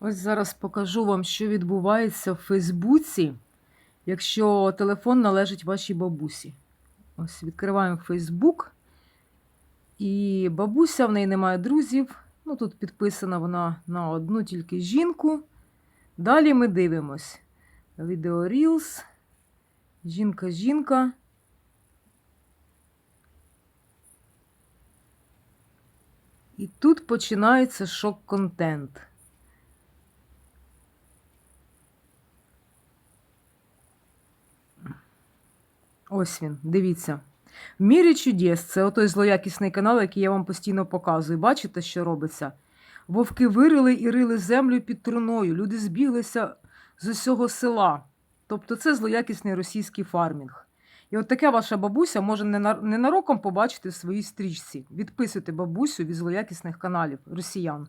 Ось зараз покажу вам, що відбувається в Фейсбуці, якщо телефон належить вашій бабусі. Ось відкриваємо Фейсбук. І бабуся, в неї немає друзів. Ну, тут підписана вона на одну тільки жінку. Далі ми дивимось. Відео Reels. Жінка, жінка. І тут починається шок-контент. Ось він, дивіться. В мірі чудес це отой злоякісний канал, який я вам постійно показую. Бачите, що робиться? Вовки вирили і рили землю під труною. Люди збіглися з усього села. Тобто це злоякісний російський фармінг. І от таке ваша бабуся може ненароком побачити в своїй стрічці. Відписуйте бабусю від злоякісних каналів росіян.